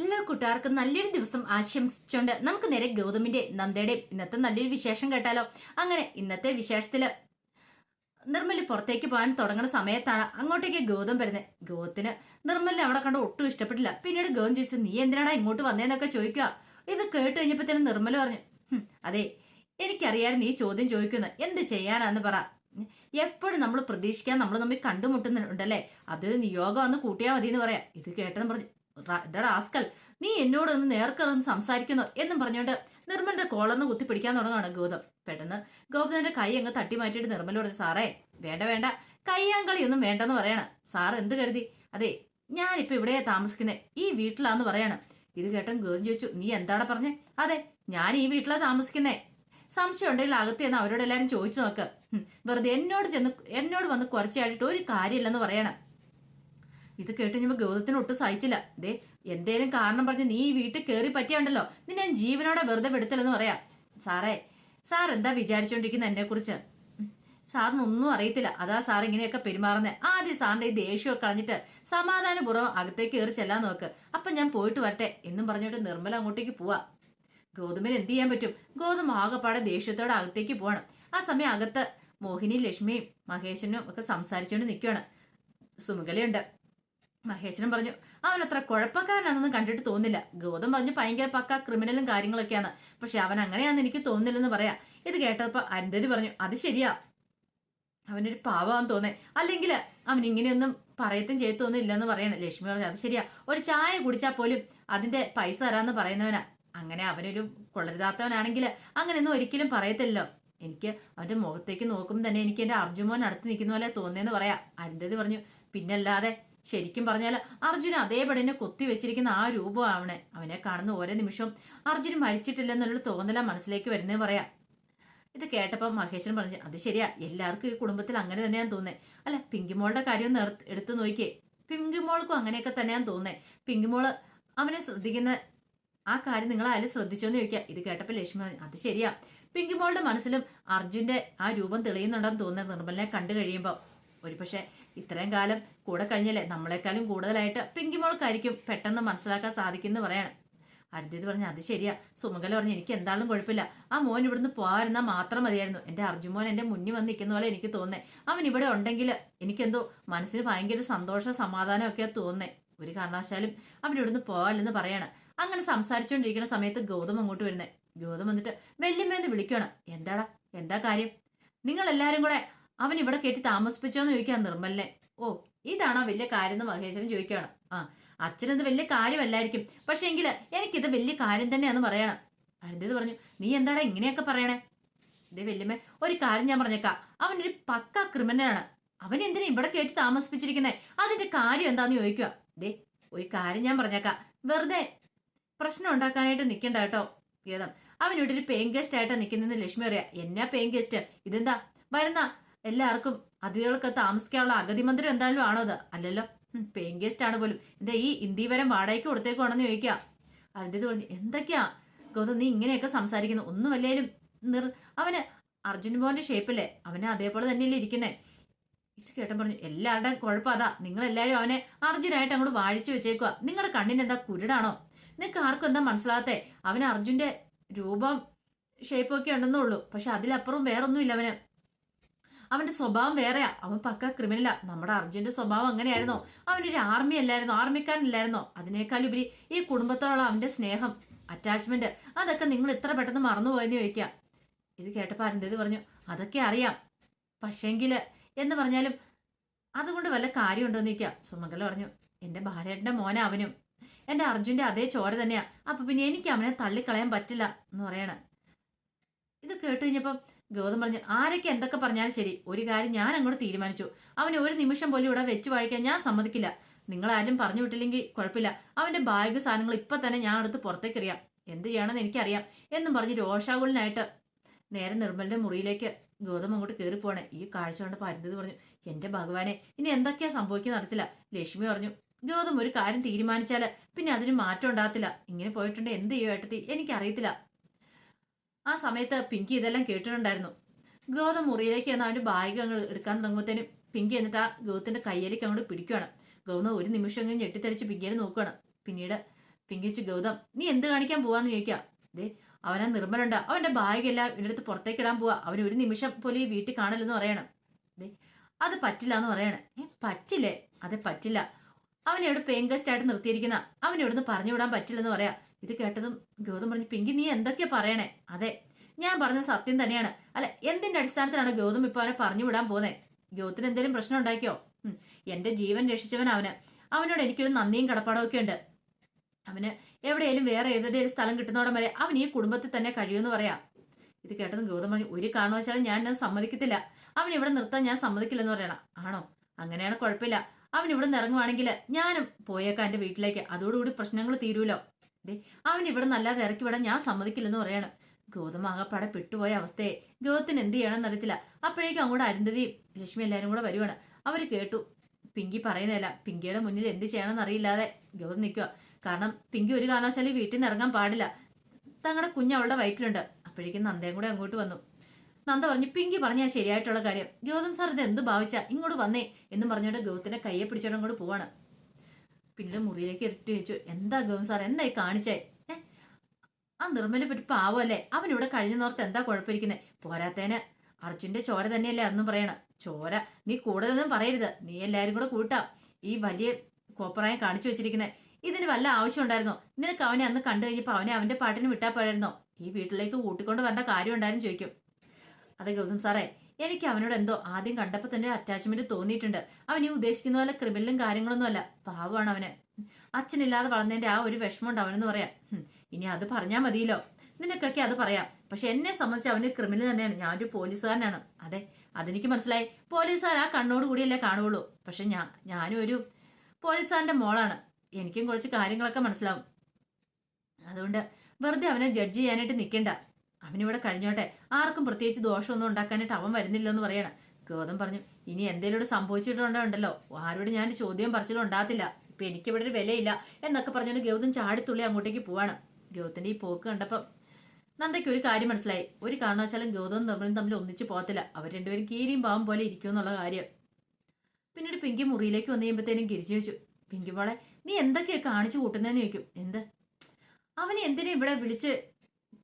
എല്ലാ കൂട്ടുകാർക്കും നല്ലൊരു ദിവസം ആശംസിച്ചുകൊണ്ട് നമുക്ക് നേരെ ഗൗതമിന്റെ നന്ദയുടെ ഇന്നത്തെ നല്ലൊരു വിശേഷം കേട്ടാലോ? അങ്ങനെ ഇന്നത്തെ വിശേഷത്തിൽ നിർമ്മലി പുറത്തേക്ക് പോകാൻ തുടങ്ങുന്ന സമയത്താണ് അങ്ങോട്ടേക്ക് ഗൗതം വരുന്നത്. ഗൗതത്തിന് നിർമ്മലിനെ അവിടെ കണ്ട് ഒട്ടും ഇഷ്ടപ്പെട്ടില്ല. പിന്നീട് ഗൗതം ചോദിച്ചു നീ എന്തിനാടാ ഇങ്ങോട്ട് വന്നേന്നൊക്കെ ചോദിക്കുക? ഇത് കേട്ട് കഴിഞ്ഞപ്പോഴത്തേനും നിർമ്മല പറഞ്ഞു "ഹും, അതെ എനിക്കറിയാൻ നീ ചോദ്യം ചോദിക്കുന്നു. എന്ത് ചെയ്യാനാന്ന് പറ. എപ്പോഴും നമ്മൾ പ്രതീക്ഷിക്കാൻ നമ്മൾ തമ്മിൽ കണ്ടുമുട്ടുന്നുണ്ടല്ലേ? അതൊരു നിയോഗം ഒന്ന് കൂട്ടിയാൽ മതി എന്ന് പറയാം. ഇത് കേട്ടെന്ന് പറഞ്ഞു "റാ- എടാ റാസ്കൽ നീ എന്നോട് ഒന്ന് നേർക്കറന്ന് സംസാരിക്കുന്നു എന്നും പറഞ്ഞുകൊണ്ട് നിർമ്മലിന്റെ കോളറിന് കുത്തിപ്പിടിക്കാൻ തുടങ്ങാണ് ഗൗതം. പെട്ടെന്ന് ഗൗതമിന്റെ കൈ അങ്ങ് തട്ടി മാറ്റിയിട്ട് നിർമ്മലോട് സാറേ വേണ്ട വേണ്ട. കയ്യാങ്കളിയൊന്നും വേണ്ടെന്ന് പറയണം. സാർ എന്ത് കരുതി? അതെ ഞാനിപ്പോ ഇവിടെ താമസിക്കുന്നത് ഈ വീട്ടിലാന്ന് പറയാണ്. ഇത് കേട്ടൻ ഗൗതം ചോദിച്ചു നീ എന്താണ് പറഞ്ഞേ? അതെ ഞാൻ ഈ വീട്ടിലാ താമസിക്കുന്നേ. സംശയം ഉണ്ടെങ്കിൽ അകത്ത് എന്ന് അവരോട് എല്ലാരും ചോദിച്ചു നോക്ക്. വെറുതെ എന്നോട് ചെന്ന് എന്നോട് വന്ന് കുറച്ചായിട്ട് ഒരു കാര്യമില്ലെന്ന് പറയണം. ഇത് കേട്ട് കഴിഞ്ഞപ്പോ ഗൗതത്തിന് ഒട്ടും സഹിച്ചില്ല. ദേ എന്തേലും കാരണം പറഞ്ഞ് നീ ഈ വീട്ടിൽ കയറി പറ്റിയുണ്ടല്ലോ. നിന്നെ ഞാൻ ജീവനോടെ വെറുതെ വിടുത്തില്ലെന്ന് പറയാ. സാറേ സാർ എന്താ വിചാരിച്ചോണ്ടിരിക്കുന്ന എന്നെ കുറിച്ച് സാറിന് ഒന്നും അറിയത്തില്ല. അതാ സാർ ഇങ്ങനെയൊക്കെ പെരുമാറുന്നത് ആദ്യം സാറിന്റെ ഈ ദേഷ്യമൊക്കെ കളഞ്ഞിട്ട് സമാധാനപൂർവം അകത്തേക്ക് കയറി ചെല്ലാൻ നോക്ക്. അപ്പൊ ഞാൻ പോയിട്ട് വരട്ടെ എന്നും പറഞ്ഞിട്ട് നിർമ്മല അങ്ങോട്ടേക്ക് പോവാ. ഗോതമ്പിന് എന്ത് ചെയ്യാൻ പറ്റും? ഗോതമ്പ് ആകെപ്പാടെ ദേഷ്യത്തോടെ അകത്തേക്ക് പോകണം ആ സമയം അകത്ത് മോഹിനി ലക്ഷ്മിയും മഹേശനും ഒക്കെ സംസാരിച്ചുകൊണ്ട് നിൽക്കുകയാണ് സുമുഖലയുണ്ട് മഹേശ്വരൻ പറഞ്ഞു അവൻ അത്ര കുഴപ്പക്കാരനാണെന്ന് കണ്ടിട്ട് തോന്നില്ല. ഗൗതം പറഞ്ഞു ഭയങ്കര പക്ക ക്രിമിനലും കാര്യങ്ങളൊക്കെയാണ്. പക്ഷെ അവൻ അങ്ങനെയാണെന്ന് എനിക്ക് തോന്നില്ലെന്ന് പറയാ. ഇത് കേട്ടപ്പോ അരുന്ധതി പറഞ്ഞു അത് ശരിയാ. അവനൊരു പാവാന്ന് തോന്നേ. അല്ലെങ്കിൽ അവൻ ഇങ്ങനെയൊന്നും പറയത്തും ചെയ്യത്തൊന്നും ഇല്ലെന്ന് പറയണം. ലക്ഷ്മി പറഞ്ഞു അത് ശരിയാ. ഒരു ചായ കുടിച്ചാൽ പോലും അതിന്റെ പൈസ തരാന്ന് പറയുന്നവനാ. അങ്ങനെ അവനൊരു കൊള്ളരുതാത്തവനാണെങ്കിൽ അങ്ങനെയൊന്നും ഒരിക്കലും പറയത്തില്ലല്ലോ. എനിക്ക് അവന്റെ മുഖത്തേക്ക് നോക്കുമ്പോൾ തന്നെ എനിക്ക് എന്റെ അർജുമോൻ അടുത്ത് നിൽക്കുന്ന പോലെ തോന്നിയെന്ന് പറയാം. അരുന്ധതി പറഞ്ഞു പിന്നല്ലാതെ ശരിക്കും പറഞ്ഞാൽ അർജുന അതേപടി എന്നെ കൊത്തി വെച്ചിരിക്കുന്ന ആ രൂപമാവണേ അവനെ കാണുന്ന ഓരോ നിമിഷവും. അർജുൻ മരിച്ചിട്ടില്ലെന്നുള്ള തോന്നല മനസ്സിലേക്ക് വരുന്നേ പറയാ. ഇത് കേട്ടപ്പോൾ മഹേശ്വരൻ പറഞ്ഞു അത് ശരിയാ എല്ലാവർക്കും ഈ കുടുംബത്തിൽ അങ്ങനെ തന്നെയാന്ന് തോന്നേ. അല്ല പിങ്കിമോളുടെ കാര്യം എടുത്ത് നോക്കിയേ. പിങ്കിമോൾക്കും അങ്ങനെയൊക്കെ തന്നെയാന്ന് തോന്നേ. പിങ്കിമോൾ അവനെ ശ്രദ്ധിക്കുന്ന ആ കാര്യം നിങ്ങൾ അതിൽ ശ്രദ്ധിച്ചോന്ന് ചോദിക്കുക ഇത് കേട്ടപ്പോൾ ലക്ഷ്മി പറഞ്ഞു അത് ശരിയാ. പിങ്കിമോളുടെ മനസ്സിലും അർജുന്റെ ആ രൂപം തെളിയുന്നുണ്ടെന്ന് തോന്നുന്നത് നിർമ്മലിനെ കണ്ടു കഴിയുമ്പോൾ ഒരു പക്ഷേ ഇത്രയും കാലം കൂടെ കഴിഞ്ഞല്ലേ? നമ്മളെക്കാളും കൂടുതലായിട്ട് പിങ്കിമോൾക്കായിരിക്കും പെട്ടെന്ന് മനസ്സിലാക്കാൻ സാധിക്കുമെന്ന് പറയാണ്. അർജിത് പറഞ്ഞു അത് ശരിയാ. സുമകല പറഞ്ഞു എനിക്ക് എന്താണെന്നും കുഴപ്പമില്ല. ആ മോൻ ഇവിടുന്ന് പോകാതിരുന്നാൽ മാത്രം മതിയായിരുന്നു. എന്റെ അർജുമോൻ എന്റെ മുന്നിൽ വന്ന് നിൽക്കുന്ന പോലെ എനിക്ക് തോന്നേ അവൻ ഇവിടെ ഉണ്ടെങ്കിൽ എനിക്കെന്തോ മനസ്സിന് ഭയങ്കര സന്തോഷം സമാധാനം ഒക്കെ തോന്നേ ഒരു കാരണവശാലും അവൻ ഇവിടുന്ന് പോകാനില്ലെന്ന് പറയാണ്. അങ്ങനെ സംസാരിച്ചുകൊണ്ടിരിക്കുന്ന സമയത്ത് ഗൗതം അങ്ങോട്ട് വരുന്നേ. ഗൗതം വന്നിട്ട് വല്യമ്മേന്ന് വിളിക്കുകയാണ്. എന്താടാ? എന്താ കാര്യം? നിങ്ങൾ എല്ലാരും കൂടെ അവൻ ഇവിടെ കയറ്റി താമസിപ്പിച്ചോന്ന് ചോദിക്കാൻ നിർമ്മലിനെ. ഓ ഇതാണോ വലിയ കാര്യം എന്ന് മഹേശ്വരൻ ചോദിക്കുകയാണ്. ആ അച്ഛനത് വലിയ കാര്യമല്ലായിരിക്കും. പക്ഷെ എങ്കിൽ എനിക്കിത് വലിയ കാര്യം തന്നെയാന്ന് പറയണം. അരുന്തത് പറഞ്ഞു നീ എന്താടാ ഇങ്ങനെയൊക്കെ പറയണേ? ഇതേ വല്യമ്മ ഒരു കാര്യം ഞാൻ പറഞ്ഞേക്കാം. അവനൊരു പക്ക ക്രിമിനലാണ്. അവൻ എന്തിനാ ഇവിടെ കയറ്റി താമസിപ്പിച്ചിരിക്കുന്നേ? അതിന്റെ കാര്യം എന്താന്ന് ചോദിക്കുക ദേ ഒരു കാര്യം ഞാൻ പറഞ്ഞേക്കാം. വെറുതെ പ്രശ്നം ഉണ്ടാക്കാനായിട്ട് നിൽക്കണ്ട കേട്ടോ. ഗീതം അവൻ ഒരു പേയിങ് ഗസ്റ്റ് ആയിട്ടാണ് നിൽക്കുന്നതെന്ന് ലക്ഷ്മി അറിയാം എന്നാ പേയിങ് ഗസ്റ്റ് ഇതെന്താ? വരുന്ന എല്ലാവർക്കും അതിഥികൾക്ക് താമസിക്കാനുള്ള അഗതി മന്ദിരം എന്തായാലും ആണോ അത്? അല്ലല്ലോ. പേയിങ് ഗസ്റ്റ് ആണ് പോലും. എന്താ ഈ ഇന്ത്യ വരം വാടകയ്ക്ക് കൊടുത്തേക്കുവാണെന്ന് ചോദിക്കുക അരുന്ധതി പറഞ്ഞു എന്തൊക്കെയാ? ഗൗതം നീ ഇങ്ങനെയൊക്കെ സംസാരിക്കുന്നു. ഒന്നും അല്ലേലും നിർ അവന് അർജുൻ മോഹന്റെ ഷേപ്പല്ലേ അവനെ അതേപോലെ തന്നെയല്ലേ ഇരിക്കുന്നേ. ഇത് കേട്ടൻ പറഞ്ഞു എല്ലാവരുടെയും കുഴപ്പം അതാ. നിങ്ങൾ എല്ലാവരും അവനെ അർജുനായിട്ട് അങ്ങോട്ട് വാഴിച്ചു വെച്ചേക്കുക നിങ്ങളുടെ കണ്ണിന് എന്താ കുരുടാണോ? നിങ്ങൾക്ക് ആർക്കും എന്താ മനസ്സിലാകത്തെ അവന് അർജുന്റെ രൂപം ഷേപ്പൊക്കെ ഉണ്ടെന്നേ ഉള്ളൂ. പക്ഷെ അതിലപ്പുറം വേറൊന്നുമില്ല അവന്. അവന്റെ സ്വഭാവം വേറെയാ. അവൻ പക്ക ക്രിമിനലാ നമ്മുടെ അർജുന്റെ സ്വഭാവം അങ്ങനെയായിരുന്നോ. അവനൊരു ആർമി അല്ലായിരുന്നോ. അതിനേക്കാൾ ഉപരി ഈ കുടുംബത്തോടുള്ള അവന്റെ സ്നേഹം അറ്റാച്ച്മെന്റ് അതൊക്കെ നിങ്ങൾ ഇത്ര പെട്ടെന്ന് മറന്നുപോയെന്ന് ചോദിക്കാം. ഇത് കേട്ടപ്പോൾ അരുന്ധതി പറഞ്ഞു അതൊക്കെ അറിയാം. പക്ഷേങ്കിൽ എന്ന് പറഞ്ഞാലും അതുകൊണ്ട് വല്ല കാര്യമുണ്ടോ എന്ന് ചോദിക്കുക സുമംഗല പറഞ്ഞു എന്റെ ഭാര്യയുടെ മോന അവനും. എന്റെ അർജുന്റെ അതേ ചോര തന്നെയാ. അപ്പൊ പിന്നെ എനിക്ക് അവനെ തള്ളിക്കളയാൻ പറ്റില്ല എന്ന് പറയണ. ഇത് കേട്ട് കഴിഞ്ഞപ്പം ഗൗതം പറഞ്ഞു ആരൊക്കെ എന്തൊക്കെ പറഞ്ഞാലും ശരി. ഒരു കാര്യം ഞാൻ അങ്ങോട്ട് തീരുമാനിച്ചു. അവനെ ഒരു നിമിഷം പോലും ഇവിടെ വെച്ച് വാഴിക്കാൻ ഞാൻ സമ്മതിക്കില്ല. നിങ്ങൾ ആരും പറഞ്ഞു വിട്ടില്ലെങ്കിൽ കുഴപ്പമില്ല. അവന്റെ ബാഗ് സാധനങ്ങൾ ഇപ്പൊ തന്നെ ഞാൻ എടുത്ത് പുറത്തേക്ക് എറിയാം. എന്ത് ചെയ്യണമെന്ന് എനിക്കറിയാം എന്നും പറഞ്ഞ് രോഷാകുലനായിട്ട് നേരെ നിർമ്മലിന്റെ മുറിയിലേക്ക് ഗൗതം അങ്ങോട്ട് കയറി പോണേ ഈ കാഴ്ച കൊണ്ട് അരുന്നത് പറഞ്ഞു എന്റെ ഭഗവാനെ ഇനി എന്തൊക്കെയാ സംഭവിക്കുന്ന നടത്തില്ല ലക്ഷ്മി പറഞ്ഞു ഗൗതം ഒരു കാര്യം തീരുമാനിച്ചാൽ പിന്നെ അതിന് മാറ്റം ഉണ്ടാകത്തില്ല. ഇങ്ങനെ പോയിട്ടുണ്ട്. എന്ത് ചെയ്യും എനിക്കറിയത്തില്ല. ആ സമയത്ത് പിങ്കി ഇതെല്ലാം കേട്ടിട്ടുണ്ടായിരുന്നു. ഗൗതം മുറിയിലേക്ക് എന്ന് അവന്റെ ബാഗ് അങ്ങ് എടുക്കാൻ തുടങ്ങുമ്പോഴത്തേനും പിങ്കി എന്നിട്ട് ആ ഗൗതത്തിന്റെ കയ്യിലേക്ക് അങ്ങോട്ട് പിടിക്കുകയാണ് ഗൗതം ഒരു നിമിഷം അങ്ങനെ ഞെട്ടിത്തെറിച്ച് പിങ്കിയെ നോക്കുകയാണ് പിന്നീട് പിങ്കിച്ച് ഗൗതം നീ എന്ത് കാണിക്കാൻ പോവാന്ന് ചോദിക്കാം? ദേ അവനാ നിർമ്മലുണ്ട്. അവന്റെ ബാഗെല്ലാം അടുത്ത് പുറത്തേക്ക് ഇടാൻ പോവാ. അവൻ ഒരു നിമിഷം പോലും ഈ വീട്ടിൽ കാണില്ലെന്ന് പറയണം. ദേ അത് പറ്റില്ല എന്ന് പറയണേ. ഏ പറ്റില്ലേ? അതെ പറ്റില്ല. അവൻ എവിടെ പേയിങ് ഗസ്റ്റ് ആയിട്ട് നിർത്തിയിരിക്കുന്ന. അവൻ ഇവിടുന്ന് പറഞ്ഞു വിടാൻ പറ്റില്ലെന്ന് പറയാ. ഇത് കേട്ടതും ഗൗതം പറഞ്ഞു പിങ്കി നീ എന്തൊക്കെയാ പറയണേ? അതെ ഞാൻ പറഞ്ഞ സത്യം തന്നെയാണ്. അല്ല എന്തിന്റെ അടിസ്ഥാനത്തിലാണ് ഗൗതം ഇപ്പൊ അവനെ പറഞ്ഞു വിടാൻ പോന്നെ? ഗൗതത്തിന് എന്തെങ്കിലും പ്രശ്നം ഉണ്ടാക്കിയോ? എന്റെ ജീവൻ രക്ഷിച്ചവൻ അവന്. അവനോട് എനിക്കൊരു നന്ദിയും കടപ്പാടവും ഒക്കെ ഉണ്ട്. അവന് എവിടെയെങ്കിലും വേറെ ഏതെങ്കിലും സ്ഥലം കിട്ടുന്നോടം വരെ അവൻ ഈ കുടുംബത്തിൽ തന്നെ കഴിയുമെന്ന് പറയാം. ഇത് കേട്ടതും ഗൗതം പറഞ്ഞു ഒരു കാരണവശാലും ഞാൻ സമ്മതിക്കത്തില്ല. അവൻ ഇവിടെ നിർത്താൻ ഞാൻ സമ്മതിക്കില്ലെന്ന് പറയണം. ആണോ? അങ്ങനെയാണ് കുഴപ്പമില്ല. അവൻ ഇവിടെ നിന്ന് ഇറങ്ങുവാണെങ്കിൽ ഞാനും പോയേക്കാം എന്റെ വീട്ടിലേക്ക്. അതോടുകൂടി പ്രശ്നങ്ങൾ തീരുമല്ലോ ദേ അവൻ ഇവിടെ നല്ലാതെ ഇറക്കി വിടാൻ ഞാൻ സമ്മതിക്കില്ലെന്ന് പറയാണ്. ഗൗതം ആകപ്പാടെ പെട്ടുപോയ അവസ്ഥയെ ഗൗതത്തിന് എന്ത് ചെയ്യണമെന്ന് അറിയത്തില്ല. അപ്പോഴേക്കും അങ്ങോട്ട് അരുന്ധതിയും ലക്ഷ്മി എല്ലാവരും കൂടെ വരുവാണ്. അവർ കേട്ടു. പിങ്കി പറയുന്നില്ല പിങ്കിയുടെ മുന്നിൽ എന്ത് ചെയ്യണമെന്ന് അറിയില്ലാതെ ഗൗതം നിൽക്കുക കാരണം പിങ്കി ഒരു കാരണവശാലും വീട്ടിൽ നിന്ന് ഇറങ്ങാൻ പാടില്ല. തങ്ങളുടെ കുഞ്ഞ് അവളുടെ വയറ്റിലുണ്ട്. അപ്പോഴേക്കും നന്ദയും കൂടെ അങ്ങോട്ട് വന്നു. നന്ദ പറഞ്ഞു പിങ്കി പറഞ്ഞാൽ ശരിയായിട്ടുള്ള കാര്യം. ഗൗതം സാർ ഇത് എന്ത് ഭാവിച്ചാ? ഇങ്ങോട്ട് വന്നേ എന്ന് പറഞ്ഞുകൊണ്ട് ഗൗതത്തിന്റെ കയ്യെ പിടിച്ചോണ്ട് അങ്ങോട്ട് പോവാണ്. പിന്നീട് മുറിയിലേക്ക് ഇരട്ടി വെച്ചു. എന്താ ഗവൺ സാർ എന്തായി കാണിച്ചേ? ആ നിർമ്മല പറ്റി പാവല്ലേ? അവൻ ഇവിടെ കഴിഞ്ഞ നോർത്ത് എന്താ കുഴപ്പമിരിക്കുന്നത് പോരാത്തേന്. അർജുന്റെ ചോര തന്നെയല്ലേ അന്നും പറയണം. ചോര. നീ കൂടുതലൊന്നും പറയരുത്. നീ എല്ലാരും കൂടെ കൂട്ടാം. ഈ വലിയ കോപ്പറായം കാണിച്ചു വെച്ചിരിക്കുന്നത് ഇതിന് വല്ല ആവശ്യം ഉണ്ടായിരുന്നോ? നിനക്ക് അവനെ അന്ന് കണ്ടു കഴിഞ്ഞപ്പോൾ അവനെ അവന്റെ പാട്ടിന് വിട്ടാ പോയായിരുന്നോ? ഈ വീട്ടിലേക്ക് കൂട്ടിക്കൊണ്ട് വരേണ്ട കാര്യം ഉണ്ടായിരുന്നു ചോദിക്കും. അതെ ഗൗതം സാറേ എനിക്ക് അവനോട് എന്തോ ആദ്യം കണ്ടപ്പോൾ തന്നെ അറ്റാച്ച്മെന്റ് തോന്നിയിട്ടുണ്ട്. അവൻ ഈ ഉദ്ദേശിക്കുന്ന പോലെ ക്രിമിനലും കാര്യങ്ങളൊന്നും അല്ല. പാവമാണ് അവന്. അച്ഛനില്ലാതെ വളർന്നതിന്റെ ആ ഒരു വിഷമമുണ്ട് അവനെന്ന് പറയാം. ഇനി അത് പറഞ്ഞാൽ മതിയല്ലോ. നിനക്കൊക്കെ അത് പറയാം. പക്ഷെ എന്നെ സംബന്ധിച്ച് അവന് ക്രിമിനൽ തന്നെയാണ്. ഒരു പോലീസുകാരനാണ്. അതെ അതെനിക്ക് മനസ്സിലായി. പോലീസുകാർ ആ കണ്ണോട് കൂടിയല്ലേ കാണുകയുള്ളൂ. പക്ഷെ ഞാൻ ഞാനും ഒരു പോലീസുകാരന്റെ മോളാണ്. എനിക്കും കുറച്ച് കാര്യങ്ങളൊക്കെ മനസ്സിലാവും. അതുകൊണ്ട് വെറുതെ അവനെ ജഡ്ജ് ചെയ്യാനായിട്ട് നിൽക്കണ്ട അവനിവിടെ കഴിഞ്ഞോട്ടെ. ആർക്കും പ്രത്യേകിച്ച് ദോഷമൊന്നും ഉണ്ടാക്കാനായിട്ട് അവൻ വരുന്നില്ലെന്ന് പറയണം. ഗോതം പറഞ്ഞു ഇനി എന്തെങ്കിലും സംഭവിച്ചിട്ടുണ്ടോ ആരോട് ഞാൻ ചോദ്യം പറച്ചിലും ഉണ്ടാകത്തില്ല. ഇപ്പൊ എനിക്കിവിടെ ഒരു വിലയില്ല എന്നൊക്കെ പറഞ്ഞുകൊണ്ട് ഗൗതം ചാടിത്തുള്ളി അങ്ങോട്ടേക്ക് പോവാണ്. ഗൗതത്തിന്റെ ഈ പോക്ക് കണ്ടപ്പം നന്ദയ്ക്ക് ഒരു കാര്യം മനസ്സിലായി. ഒരു കാരണവശാലും ഗൗതവും തമ്മിലും തമ്മിൽ ഒന്നിച്ചു പോകത്തില്ല. അവർ രണ്ടുപേരും കീരിയും പാവം പോലെ ഇരിക്കും എന്നുള്ള കാര്യം. പിന്നീട് പിങ്കി മുറിയിലേക്ക് വന്നു കഴിയുമ്പോഴത്തേനും ഗിരിച്ചു വെച്ചു പിങ്കി മോളെ നീ എന്തൊക്കെയാ കാണിച്ചു കൂട്ടുന്നതെന്ന് ചോദിക്കും? എന്ത്? അവനെ എന്തിനാ ഇവിടെ വിളിച്ച്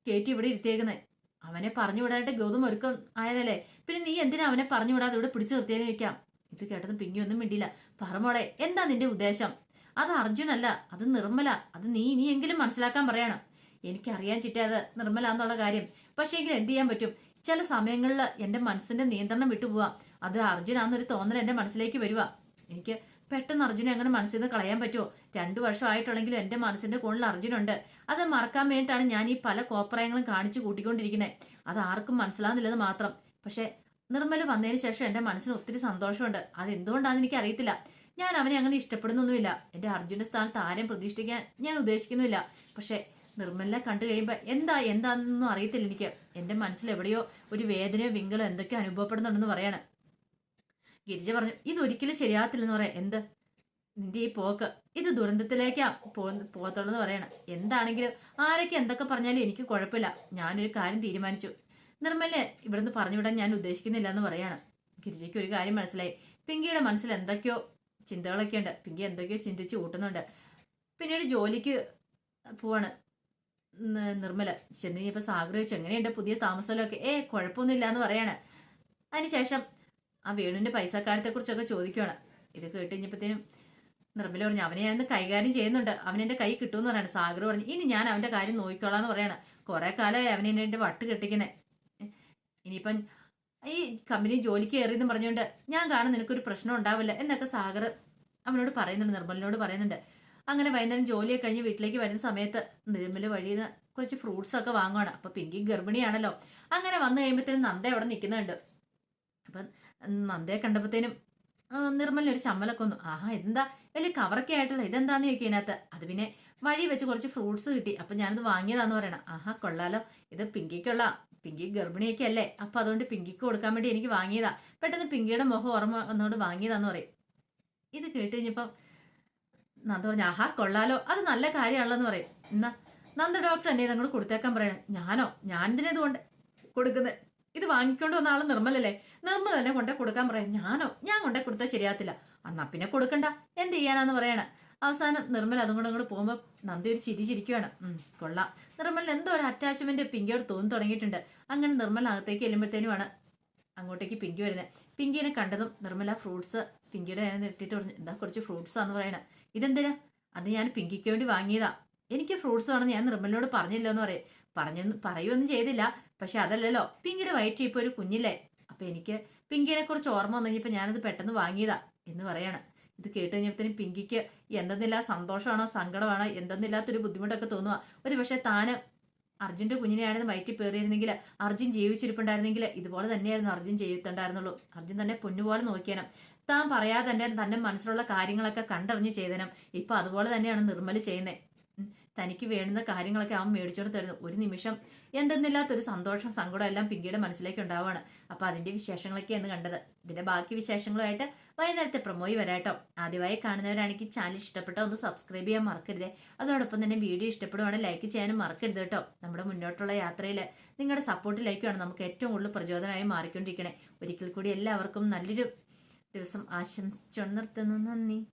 കയറ്റി ഇവിടെ ഇരുത്തിയേക്കുന്നത് അവനെ പറഞ്ഞു വിടാനായിട്ട് ഗൗതം ഒരുക്കം ആയതല്ലേ? പിന്നെ നീ എന്തിനാ അവനെ പറഞ്ഞു വിടാതെ ഇവിടെ പിടിച്ചു നിർത്തിയെന്ന് ചോദിക്കാം? ഇത് കേട്ടതും പിങ്കി ഒന്നും മിണ്ടില്ല പറമോളെ എന്താ നിന്റെ ഉദ്ദേശം? അത് അർജുനല്ല അത് നിർമ്മല. അത് നീ ഇനിയെങ്കിലും മനസ്സിലാക്കാൻ പറയണം. എനിക്കറിയാൻ ചിറ്റാത് നിർമ്മല എന്നുള്ള കാര്യം. പക്ഷേ എങ്കിൽ എന്ത് ചെയ്യാൻ പറ്റും? ചില സമയങ്ങളിൽ എന്റെ മനസ്സിന്റെ നിയന്ത്രണം വിട്ടുപോവാം. അത് അർജുനാന്നൊരു തോന്നൽ എന്റെ മനസ്സിലേക്ക് വരുവാ. എനിക്ക് പെട്ടെന്ന് അർജുനെ അങ്ങനെ മനസ്സിൽ നിന്ന് കളയാൻ പറ്റുമോ? രണ്ടു വർഷമായിട്ടുള്ളെങ്കിലും എന്റെ മനസ്സിന്റെ കോണിൽ അർജുനുണ്ട്. അത് മറക്കാൻ വേണ്ടിയിട്ടാണ് ഞാൻ ഈ പല കോപ്രായങ്ങളും കാണിച്ചു കൂട്ടിക്കൊണ്ടിരിക്കുന്നത്. അത് ആർക്കും മനസ്സിലാകുന്നില്ലെന്ന് മാത്രം. പക്ഷേ നിർമ്മല വന്നതിന് ശേഷം എന്റെ മനസ്സിന് ഒത്തിരി സന്തോഷമുണ്ട്. അത് എന്തുകൊണ്ടാണെന്ന് എനിക്ക് അറിയത്തില്ല ഞാൻ അവനെ അങ്ങനെ ഇഷ്ടപ്പെടുന്നൊന്നുമില്ല. എന്റെ അർജുന്റെ സ്ഥാനത്ത് ആരെയും പ്രതീക്ഷിക്കാൻ ഞാൻ ഉദ്ദേശിക്കുന്നുമില്ല. പക്ഷേ നിർമ്മലിനെ കണ്ടു കഴിയുമ്പോൾ എന്താ എന്താണെന്നൊന്നും അറിയത്തില്ല എനിക്ക്. എന്റെ മനസ്സിൽ എവിടെയോ ഒരു വേദനയോ വിങ്കലോ എന്തൊക്കെ അനുഭവപ്പെടുന്നുണ്ടെന്ന് പറയാണ്. ഗിരിജ പറഞ്ഞു ഇതൊരിക്കലും ശരിയാകത്തില്ലെന്ന് പറയാം. എന്ത്? നിന്റെ ഈ പോക്ക്? ഇത് ദുരന്തത്തിലേക്കാ പോ പോകത്തുള്ളെന്ന് പറയണം. എന്താണെങ്കിലും ആരൊക്കെ എന്തൊക്കെ പറഞ്ഞാലും എനിക്ക് കുഴപ്പമില്ല. ഞാനൊരു കാര്യം തീരുമാനിച്ചു. നിർമ്മലിനെ ഇവിടുന്ന് പറഞ്ഞുവിടാൻ ഞാൻ ഉദ്ദേശിക്കുന്നില്ല എന്ന് പറയാണ്. ഗിരിജയ്ക്ക് ഒരു കാര്യം മനസ്സിലായി. പിങ്കിയുടെ മനസ്സിൽ എന്തൊക്കെയോ ചിന്തകളൊക്കെ ഉണ്ട്. പിങ്കി എന്തൊക്കെയോ ചിന്തിച്ച് കൂട്ടുന്നുണ്ട് പിന്നീട് ജോലിക്ക് പോവാണ് നിർമ്മല. ചെന്ന് കഴിഞ്ഞപ്പോൾ ആഗ്രഹിച്ചു എങ്ങനെയുണ്ട്? പുതിയ താമസമൊക്കെ? ഏ കുഴപ്പമൊന്നുമില്ല എന്ന് പറയാണ്. അതിനുശേഷം ആ വേണുവിന്റെ പൈസക്കാരത്തെ കുറിച്ചൊക്കെ ചോദിക്കുവാണ്. ഇത് കേട്ട് കഴിഞ്ഞപ്പോഴത്തേനും നിർമ്മല പറഞ്ഞു അവനെ ഞാൻ കൈകാര്യം ചെയ്യുന്നുണ്ട്. അവൻ എന്റെ കൈ കിട്ടുമെന്ന് പറയാണ്. സാഗർ പറഞ്ഞു ഇനി ഞാൻ അവന്റെ കാര്യം നോക്കിക്കോളാം എന്ന് പറയാണ്. കുറെ കാലമായി അവനെ എന്റെ വട്ട് കെട്ടിക്കുന്നേ. ഇനിയിപ്പം ഈ കമ്പനി ജോലിക്ക് കയറിയെന്ന് പറഞ്ഞുകൊണ്ട് ഞാൻ കാണും നിനക്കൊരു പ്രശ്നം ഉണ്ടാവില്ല എന്നൊക്കെ സാഗർ അവനോട് പറയുന്നുണ്ട് നിർമ്മലിനോട് പറയുന്നുണ്ട്. അങ്ങനെ വൈകുന്നേരം ജോലിയൊക്കെ കഴിഞ്ഞ് വീട്ടിലേക്ക് വരുന്ന സമയത്ത് നിർമ്മൽ വഴിയിൽ നിന്ന് കുറച്ച് ഫ്രൂട്ട്സ് ഒക്കെ വാങ്ങുവാണ്. അപ്പൊ പിങ്കി ഗർഭിണിയാണല്ലോ. അങ്ങനെ വന്നു കഴിയുമ്പോഴത്തേനും നന്ദ അവിടെ നിൽക്കുന്നുണ്ട്. അപ്പൊ നന്ദയെ കണ്ടപ്പോഴത്തേനും നിർമ്മലിന് ഒരു ചമ്മലൊക്കെ വന്നു. ആഹാ ഇതെന്താ? വലിയ കവറൊക്കെ ആയിട്ടുള്ള ഇതെന്താന്ന് ചോദിക്കും ഇതിനകത്ത്? അത് പിന്നെ വഴി വെച്ച് കുറച്ച് ഫ്രൂട്ട്സ് കിട്ടി. അപ്പൊ ഞാനത് വാങ്ങിയതാന്ന് പറയണം. ആഹാ കൊള്ളാലോ. ഇത് പിങ്കിക്കുള്ള പിങ്കി ഗർഭിണിയൊക്കെ അല്ലേ? അപ്പൊ അതുകൊണ്ട് പിങ്കിക്ക് കൊടുക്കാൻ വേണ്ടി എനിക്ക് വാങ്ങിയതാ. പെട്ടെന്ന് പിങ്കിയുടെ മുഖം ഓർമ്മ വന്നുകൊണ്ട് വാങ്ങിയതാന്ന് പറയും. ഇത് കേട്ട് കഴിഞ്ഞപ്പം നന്ദ പറഞ്ഞു ആഹാ കൊള്ളാലോ. അത് നല്ല കാര്യമാണല്ലോ എന്ന് പറയും. എന്നാ നന്ദ ഡോക്ടർ എന്നെ ഇതങ്ങോട്ട് കൊടുത്തേക്കാൻ പറയണം. ഞാനോ? ഞാൻ ഇതിനത് കൊണ്ട് കൊടുക്കുന്നത് ഇത് വാങ്ങിക്കൊണ്ട് വന്ന ആൾ നിർമ്മലല്ലേ? നിർമ്മല തന്നെ കൊണ്ടേ കൊടുക്കാൻ പറയാം. ഞാനോ? ഞാൻ കൊണ്ടേ കൊടുത്താൽ ശരിയാത്തില്ല എന്നാ പിന്നെ കൊടുക്കണ്ട. എന്ത് ചെയ്യാനാന്ന് പറയണ? അവസാനം നിർമ്മൽ അതും കൂടെ അങ്ങോട്ട് പോകുമ്പോൾ നന്ദി ഒരു ചിരി ചിരിക്കുകയാണ് കൊള്ളാം. നിർമ്മലിന് എന്തോ ഒരു അറ്റാച്ച്മെന്റ് പിങ്കിയോട് തോന്നി തുടങ്ങിയിട്ടുണ്ട്. അങ്ങനെ നിർമ്മൽ അകത്തേക്ക് ചെല്ലുമ്പോഴത്തേനുമാണ് അങ്ങോട്ടേക്ക് പിങ്കി വരുന്നത് പിങ്കിനെ കണ്ടതും നിർമ്മല ഫ്രൂട്ട്സ് പിങ്കിയുടെ നേരെ നിർത്തിയിട്ട് പറഞ്ഞു എന്താ കുറച്ച് ഫ്രൂട്ട്സ് ആന്ന് പറയണ. ഇതെന്തിനാ? അത് ഞാൻ പിങ്കിക്ക് വേണ്ടി വാങ്ങിയതാ. എനിക്ക് ഫ്രൂട്ട്സ് വേണമെന്ന് ഞാൻ നിർമ്മലിനോട് പറഞ്ഞില്ലോ എന്ന് പറയും. പറഞ്ഞെന്ന് പറയുമൊന്നും ചെയ്തില്ല. പക്ഷെ അതല്ലല്ലോ പിങ്കിയുടെ വയറ്റിൽ ഇപ്പോൾ ഒരു കുഞ്ഞില്ലേ? അപ്പൊ എനിക്ക് പിങ്കിനെ കുറിച്ച് ഓർമ്മ വന്നു കഴിഞ്ഞപ്പോൾ ഞാനത് പെട്ടെന്ന് വാങ്ങിയതാ എന്ന് പറയാണ്. ഇത് കേട്ട് കഴിഞ്ഞപ്പോഴത്തേനും പിങ്കിക്ക് എന്തെന്നില്ല സന്തോഷമാണോ സങ്കടമാണോ എന്തെന്നില്ലാത്തൊരു ബുദ്ധിമുട്ടൊക്കെ തോന്നുക ഒരു പക്ഷെ താന് അർജുന്റെ കുഞ്ഞിനെയാണെന്ന് വയറ്റിൽ പേറിയിരുന്നെങ്കിൽ അർജുൻ ജീവിച്ചിരിപ്പുണ്ടായിരുന്നെങ്കിൽ ഇതുപോലെ തന്നെയായിരുന്നു അർജുൻ ജീവിത്തുണ്ടായിരുന്നുള്ളൂ. അർജുൻ തന്നെ പൊന്നുപോലെ നോക്കിയാണ് താൻ പറയാതെ തന്നെ തന്റെ മനസ്സിലുള്ള കാര്യങ്ങളൊക്കെ കണ്ടറിഞ്ഞ് ചെയ്തനം. ഇപ്പൊ അതുപോലെ തന്നെയാണ് നിർമ്മൽ ചെയ്യുന്നത് തനിക്ക് വേണ്ടുന്ന കാര്യങ്ങളൊക്കെ അവൻ മേടിച്ചോണ്ട് തരുന്നു. ഒരു നിമിഷം എന്തെന്നില്ലാത്തൊരു സന്തോഷം സങ്കടം എല്ലാം പിങ്കിയുടെ മനസ്സിലേക്ക് ഉണ്ടാവുകയാണ്. അപ്പൊ അതിന്റെ വിശേഷങ്ങളൊക്കെയാണ് കണ്ടത്. ഇതിന്റെ ബാക്കി വിശേഷങ്ങളുമായിട്ട് വൈകുന്നേരത്തെ പ്രൊമോയി വരാട്ടോ. ആദ്യമായി കാണുന്നവരാണെങ്കിൽ ചാനൽ ഇഷ്ടപ്പെട്ട ഒന്ന് സബ്സ്ക്രൈബ് ചെയ്യാൻ മറക്കരുതേ. അതോടൊപ്പം തന്നെ വീഡിയോ ഇഷ്ടപ്പെടുവാണെങ്കിൽ ലൈക്ക് ചെയ്യാനും മറക്കരുത് കേട്ടോ. നമ്മുടെ മുന്നോട്ടുള്ള യാത്രയിൽ നിങ്ങളുടെ സപ്പോർട്ടിലേക്കാണ് നമുക്ക് ഏറ്റവും കൂടുതൽ പ്രചോദനമായി മാറിക്കൊണ്ടിരിക്കണേ. ഒരിക്കൽ കൂടി എല്ലാവർക്കും നല്ലൊരു ദിവസം ആശംസിച്ചു നിർത്തുന്നു. നന്ദി.